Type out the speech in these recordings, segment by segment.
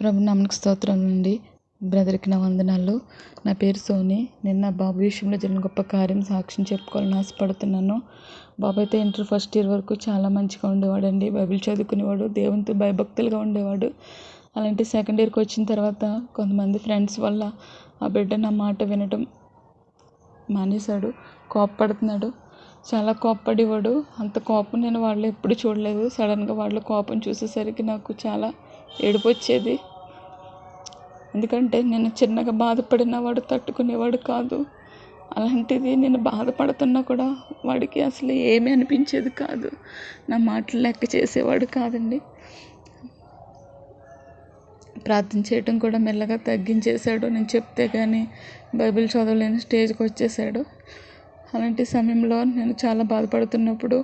ప్రభు నామనికి స్తోత్రం అండి. బ్రదర్కి నా వందనాలు. నా పేరు సోని. నేను నా బాబు విషయంలో జరిగిన గొప్ప కార్యం సాక్ష్యం చెప్పుకోవాలని ఆశపడుతున్నాను. బాబు అయితే ఇంటర్ ఫస్ట్ ఇయర్ వరకు చాలా మంచిగా ఉండేవాడండి. బైబిల్ చదువుకునేవాడు దేవునితో భయభక్తులుగా ఉండేవాడు. అలాంటి సెకండ్ ఇయర్కి వచ్చిన తర్వాత కొంతమంది ఫ్రెండ్స్ వల్ల ఆ బిడ్డ నా మాట వినటం మానేశాడు. కోప్పడుతున్నాడు. చాలా కోప్పడేవాడు. అంత కోపం నేను వాళ్ళు ఎప్పుడు చూడలేదు. సడన్గా వాళ్ళ కోపం చూసేసరికి నాకు చాలా ఏడుపు వచ్చేది ఎందుకంటే నేను చిన్నగా బాధపడిన వాడు తట్టుకునేవాడు కాదు. అలాంటిది నేను బాధపడుతున్నా కూడా వాడికి అసలు ఏమీ అనిపించేది కాదు. నా మాటలు లెక్క చేసేవాడు కాదండి. ప్రార్థన చేయటం కూడా మెల్లగా తగ్గించేశాడు. నేను చెప్తే కానీ బైబిల్ చదవలేని స్టేజ్కి వచ్చేసాడు అలాంటి సమయంలో నేను చాలా బాధపడుతున్నప్పుడు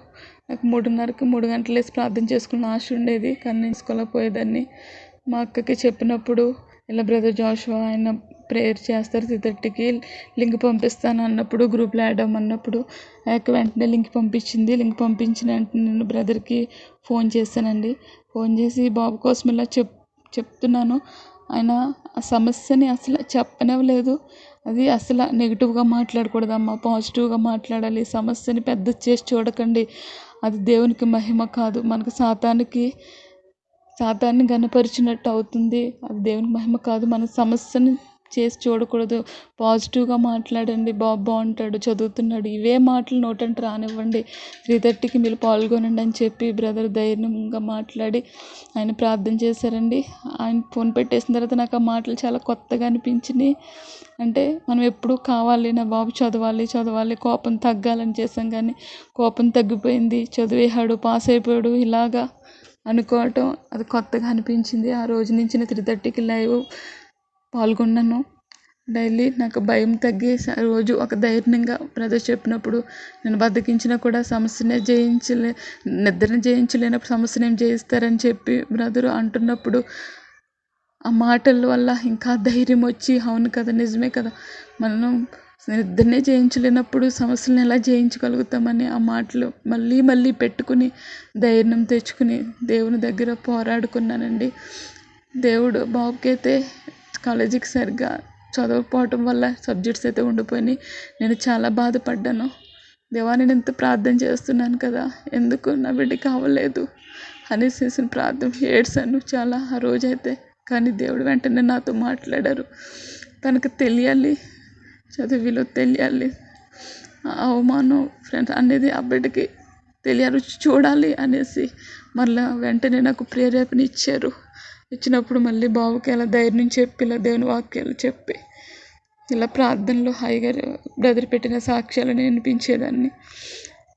నాకు మూడున్నరకి మూడు గంటలు వేసి ప్రార్థన చేసుకున్న ఆశ ఉండేది కానీ నేర్చుకోలేకపోయేదాన్ని మా అక్కకి చెప్పినప్పుడు ఇలా బ్రదర్ జాషువా ఆయన ప్రేయర్ చేస్తారు సిద్ధట్టికి లింక్ పంపిస్తాను అన్నప్పుడు గ్రూప్లో యాడ్ అవ్వమన్నప్పుడు ఆ యొక్క వెంటనే లింక్ పంపించింది. లింక్ పంపించిన వెంటనే నేను బ్రదర్కి ఫోన్ చేశానండి. ఫోన్ చేసి బాబు కోసం ఇలా చెప్ చెప్తున్నాను. ఆయన ఆ సమస్యని అసలు చెప్పనివ్వలేదు. అది అసలు నెగిటివ్గా మాట్లాడకూడదమ్మా పాజిటివ్గా మాట్లాడాలి. సమస్యని పెద్ద చేసి చూడకండి. అది దేవునికి మహిమ కాదు. మనకు సాతానికి సాతాన్ని గనపరిచినట్టు అవుతుంది. అది దేవునికి మహిమ కాదు. మన సమస్యని చేసి చూడకూడదు. పాజిటివ్గా మాట్లాడండి. బాబు బాగుంటాడు చదువుతున్నాడు. ఇవే మాటలు నోటంట రానివ్వండి. త్రీ థర్టీకి మీరు పాల్గొనండి అని చెప్పి బ్రదర్ ధైర్యంగా మాట్లాడి ఆయన ప్రార్థన చేశారండి. ఆయన ఫోన్ పెట్టేసిన తర్వాత నాకు ఆ మాటలు చాలా కొత్తగా అనిపించినాయి. అంటే మనం ఎప్పుడు కావాలి నా బాబు చదవాలి చదవాలి కోపం తగ్గాలని చేసాం కానీ కోపం తగ్గిపోయింది. చదివేశాడు పాస్ అయిపోయాడు. ఇలాగా అనుకోవటం అది కొత్తగా అనిపించింది. ఆ రోజు నుంచి నేను త్రీ థర్టీకి లైవ్ పాల్గొన్నాను. డైలీ నాకు భయం తగ్గి రోజు ఒక ధైర్యంగా బ్రదర్ చెప్పినప్పుడు నేను బద్దకించినా కూడా సమస్యనే జయించలే నిద్రని జయించలేనప్పుడు సమస్యను ఏం జయిస్తారని చెప్పి బ్రదరు అంటున్నప్పుడు ఆ మాటల వల్ల ఇంకా ధైర్యం వచ్చి అవును కదా నిజమే కదా. మనం నిద్రనే జయించలేనప్పుడు సమస్యలను ఎలా జయించగలుగుతామని ఆ మాటలు మళ్ళీ మళ్ళీ పెట్టుకుని ధైర్యం తెచ్చుకుని దేవుని దగ్గర పోరాడుకున్నానండి. దేవుడు బాబుకైతే అయితే కాలేజీకి సరిగ్గా చదవకపోవటం వల్ల సబ్జెక్ట్స్ అయితే ఉండిపోయినాయి. నేను చాలా బాధపడ్డాను. దేవా నేను ఎంత ప్రార్థన చేస్తున్నాను కదా ఎందుకు నా బిడ్డకి అవ్వలేదు అనేసి ప్రార్థన ఏడ్చాను చాలా ఆ రోజైతే. కానీ దేవుడు వెంటనే నాతో మాట్లాడారు. తనకు తెలియాలి చదువు విలువ తెలియాలి అవమానం ఫ్రెండ్స్ అనేది ఆ బిడ్డకి తెలియాలి చూడాలి అనేసి మళ్ళీ వెంటనే నాకు ప్రేరేపణ ఇచ్చారు. ఇచ్చినప్పుడు మళ్ళీ బాబుకి అలా ధైర్యం చెప్పి ఇలా దేవుని వాక్యాలు చెప్పి ఇలా ప్రార్థనలో హాయిగా బ్రదర్ పెట్టిన సాక్ష్యాలను వినిపించేదాన్ని.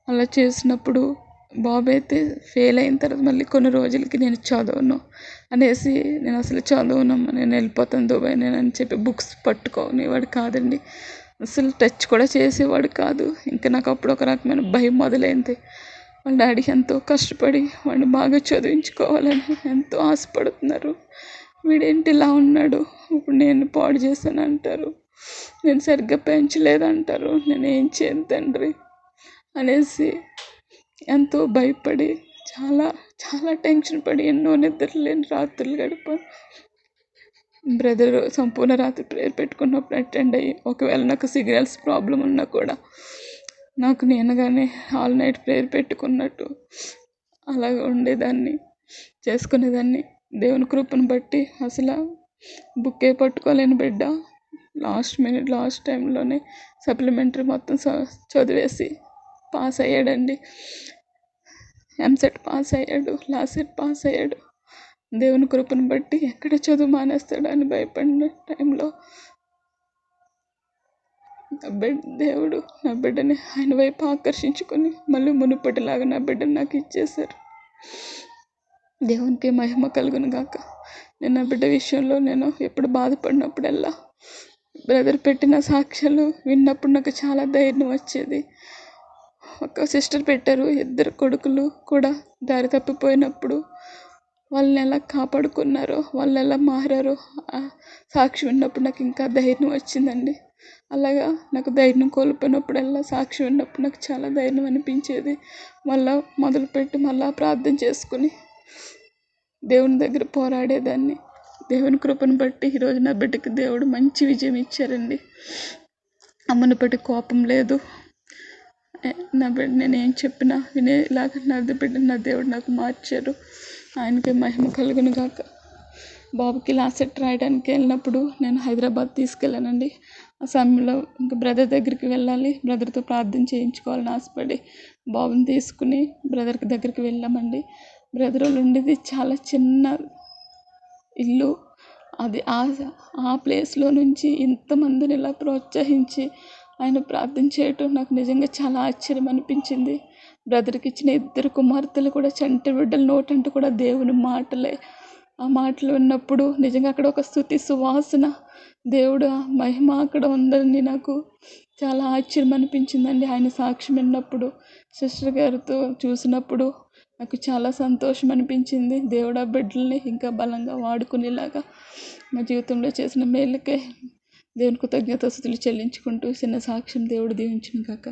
అలా చేసినప్పుడు బాబు అయితే ఫెయిల్ అయిన తర్వాత మళ్ళీ కొన్ని రోజులకి నేను చదవను అనేసి నేను అసలు చదవనమ్మా నేను వెళ్ళిపోతాను దుబాయ్ నేను అని చెప్పి బుక్స్ పట్టుకోనేవాడు కాదండి. అసలు టచ్ కూడా చేసేవాడు కాదు. ఇంకా నాకు అప్పుడు ఒక రకమైన భయం మొదలైంది. వాళ్ళ డాడీ ఎంతో కష్టపడి వాడిని బాగా చదివించుకోవాలని ఎంతో ఆశపడుతున్నారు. వీడేంటి ఇలా ఉన్నాడు? ఇప్పుడు నేను పాడు చేశాను అంటారు. నేను సరిగ్గా పెంచలేదంటారు. నేను ఏం చేయను తండ్రి? అనేసి ఎంతో భయపడి చాలా చాలా టెన్షన్ పడి ఎన్నో నిద్రలేని రాత్రులు గడిపాను. బ్రదర్ సంపూర్ణ రాత్రి ప్రేయర్ పెట్టుకున్నప్పుడు అటెండ్ అయ్యి ఒకవేళ నాకు సిగ్నల్స్ ప్రాబ్లం ఉన్నా కూడా నాకు నేనుగానే ఆల్ నైట్ ప్రేయర్ పెట్టుకున్నట్టు అలాగ ఉండేదాన్ని చేసుకునేదాన్ని. దేవుని కృపను బట్టి అసలు బుక్కే పట్టుకోలేని బిడ్డ. లాస్ట్ మినిట్ లాస్ట్ టైంలోనే సప్లిమెంటరీ మొత్తం చదివేసి పాస్ అయ్యాడండి. ఎంసెట్ పాస్ అయ్యాడు లాసెట్ పాస్ అయ్యాడు. దేవుని కృపను బట్టి ఎక్కడ చదువు మానేస్తాడని భయపడిన టైంలో నా బిడ్డ దేవుడు నా బిడ్డని ఆయన వైపు ఆకర్షించుకొని మళ్ళీ మునుపటిలాగా నా బిడ్డను నాకు ఇచ్చేశారు. దేవునికి మహిమ కలుగును గాక. నేను నా బిడ్డ విషయంలో నేను ఎప్పుడు బాధపడినప్పుడల్లా బ్రదర్ పెట్టిన సాక్ష్యాలు విన్నప్పుడు నాకు చాలా ధైర్యం వచ్చేది. ఒక సిస్టర్ పెట్టారు ఇద్దరు కొడుకులు కూడా దారి తప్పిపోయినప్పుడు వాళ్ళని ఎలా కాపాడుకున్నారో వాళ్ళు ఎలా మారారో సాక్షి విన్నప్పుడు నాకు ఇంకా ధైర్యం వచ్చిందండి. అలాగా నాకు ధైర్యం కోల్పోయినప్పుడల్లా సాక్షి ఉన్నప్పుడు నాకు చాలా ధైర్యం అనిపించేది. మళ్ళా మొదలుపెట్టి మళ్ళా ప్రార్థన చేసుకుని దేవుని దగ్గర పోరాడేదాన్ని. దేవుని కృపను బట్టి ఈరోజు నా బిడ్డకి దేవుడు మంచి విజయం ఇచ్చారండి. అమ్మని కోపం లేదు. నా బిడ్డ నేను ఏం చెప్పినా వినేలాగా నా బిడ్డ నా దేవుడు నాకు మార్చారు. ఆయనకి మహిమ కలుగును గాక. బాబుకి లాసెట్ రాయడానికి వెళ్ళినప్పుడు నేను హైదరాబాద్ తీసుకెళ్ళానండి. ఆ సమయంలో ఇంకా బ్రదర్ దగ్గరికి వెళ్ళాలి. బ్రదర్తో ప్రార్థన చేయించుకోవాలని ఆశపడి బాబుని తీసుకుని బ్రదర్కి దగ్గరికి వెళ్ళామండి. బ్రదర్ వాళ్ళు ఉండేది చాలా చిన్న ఇల్లు. అది ఆ ఆ ప్లేస్లో నుంచి ఇంతమందిని ఇలా ప్రోత్సహించి ఆయన ప్రార్థన చేయటం నాకు నిజంగా చాలా ఆశ్చర్యం అనిపించింది. బ్రదర్కి ఇచ్చిన ఇద్దరు కుమార్తెలు కూడా చంటి బిడ్డల నోటంటూ కూడా దేవుని మాటలే. ఆ మాటలు విన్నప్పుడు నిజంగా అక్కడ ఒక స్థుతి సువాసన దేవుడు మహిమ అక్కడ ఉందని నాకు. చాలా ఆశ్చర్యం అనిపించిందండి ఆయన సాక్ష్యం విన్నప్పుడు. సిస్టర్ గారితో చూసినప్పుడు నాకు చాలా సంతోషం అనిపించింది. దేవుడు ఆ బిడ్డల్ని ఇంకా బలంగా వాడుకునేలాగా మా జీవితంలో చేసిన మేలుకే దేవుని కృతజ్ఞతాస్తుతులు చెల్లించుకుంటూ చిన్న సాక్ష్యం దేవుడు దీవించిన కాక